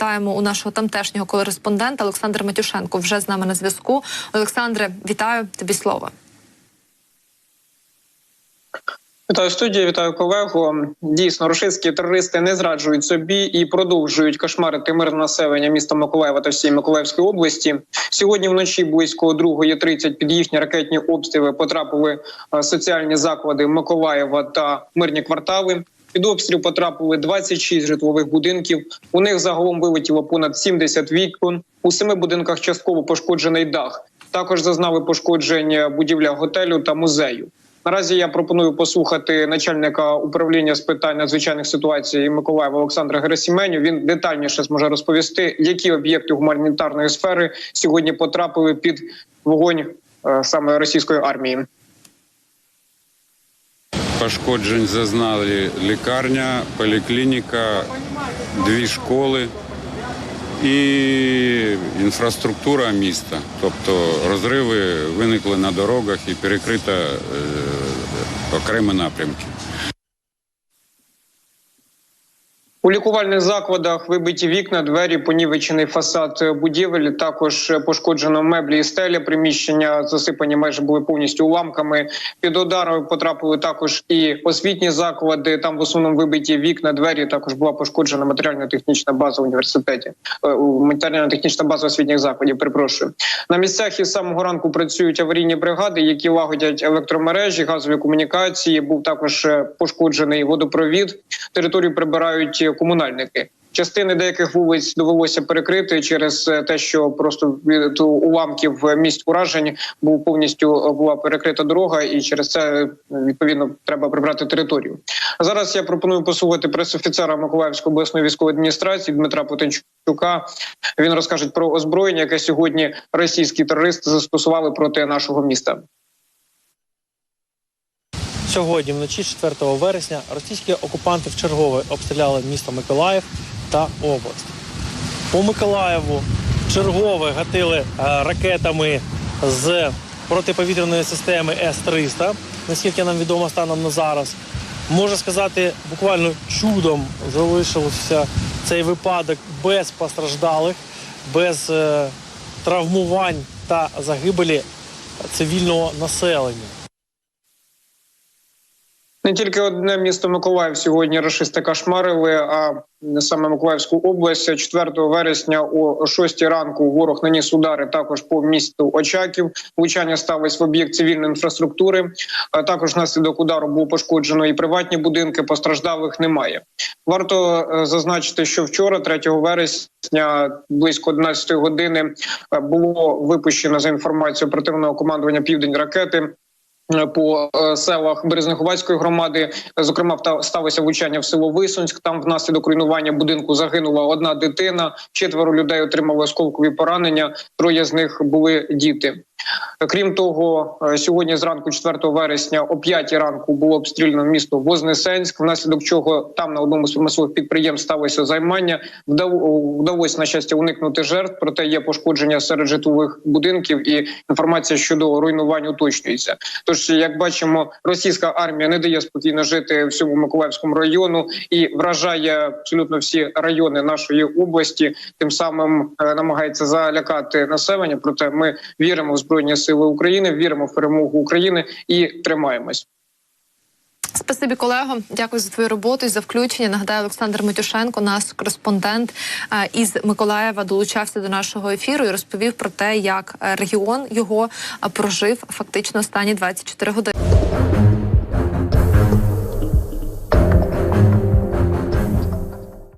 Вітаємо у нашого тамтешнього кореспондента Олександр Матюшенко. Вже з нами на зв'язку. Олександре, вітаю тобі слово. Вітаю студію, вітаю колегу. Дійсно, російські терористи не зраджують собі і продовжують кошмарити мирне населення міста Миколаєва та всієї Миколаївської області. Сьогодні вночі близько 2.30 під їхні ракетні обстріли потрапили е, соціальні заклади Миколаєва та мирні квартали. Під обстріл потрапили 26 житлових будинків. У них загалом вилетіло понад 70 вікон. У семи будинках частково пошкоджений дах. Також зазнали пошкодження будівля готелю та музею. Наразі я пропоную послухати начальника управління з питань надзвичайних ситуацій Миколаєва Олександра Герасіменю. Він детальніше зможе розповісти, які об'єкти гуманітарної сфери сьогодні потрапили під вогонь е, саме російської армії. Пошкоджень зазнали лікарня, поліклініка, дві школи і інфраструктура міста. Тобто розриви виникли на дорогах і перекрита е, окремі напрямки. У лікувальних закладах вибиті вікна, двері, понівечений фасад будівель. Також пошкоджено меблі і стеля. Приміщення засипані майже були повністю уламками. Під ударами потрапили також і освітні заклади. Там в основному вибиті вікна, двері. Також була пошкоджена матеріально-технічна база в університеті. Е, Матеріально-технічна база освітніх закладів. Перепрошую на місцях із самого ранку працюють аварійні бригади, які лагодять електромережі, газові комунікації. Був також е, пошкоджений водопровід. Територію прибирають комунальники. Частини деяких вулиць довелося перекрити через е, те, що просто від уламків е, місць уражень був повністю е, була перекрита дорога, і через це відповідно треба прибрати територію. А зараз я пропоную послухати пресофіцера Миколаївської обласної військової адміністрації Дмитра Потенчука. Він розкаже про озброєння, яке сьогодні російські терористи застосували проти нашого міста. Сьогодні, вночі 4 вересня, російські окупанти вчергове обстріляли місто Миколаїв та область. По Миколаєву чергове гатили е, ракетами з протиповітряної системи С-300, наскільки нам відомо станом на зараз. Можу сказати, буквально чудом залишився цей випадок без постраждалих, без е, травмувань та загибелі цивільного населення. Не тільки одне місто Миколаїв сьогодні рашисти кошмарили, а саме Миколаївську область 4 вересня о 6 ранку ворог наніс удари також по місту Очаків. Влучання сталося в об'єкт цивільної інфраструктури. Також внаслідок удару було пошкоджено і приватні будинки. Постраждалих немає. Варто е, зазначити, що вчора, 3 вересня, близько 11 години, е, було випущено за інформацією оперативного командування Південь ракети по е, селах Березниховацької громади. Зокрема, сталося влучання в село Висунськ. Там внаслідок руйнування будинку загинула одна дитина. Четверо людей отримали осколкові поранення. Троє з них були діти. Крім того, е, сьогодні зранку, 4 вересня, о 5 ранку було обстріляно місто Вознесенськ, внаслідок чого там на одному з промислових підприємств сталося займання. Вдалося на щастя уникнути жертв, проте є пошкодження серед житлових будинків, і інформація щодо руйнувань уточнюється. Тож, як бачимо, російська армія не дає спокійно жити всьому Миколаївському району і вражає абсолютно всі райони нашої області. Тим самим е, намагається залякати населення. Проте ми віримо в збройні сили України, віримо в перемогу України і тримаємось. Спасибі, колего. Дякую за твою роботу і за включення. Нагадаю, Олександр Матюшенко, наш кореспондент е, із Миколаєва, долучався до нашого ефіру і розповів про те, як е, регіон його е, прожив фактично останні 24 години.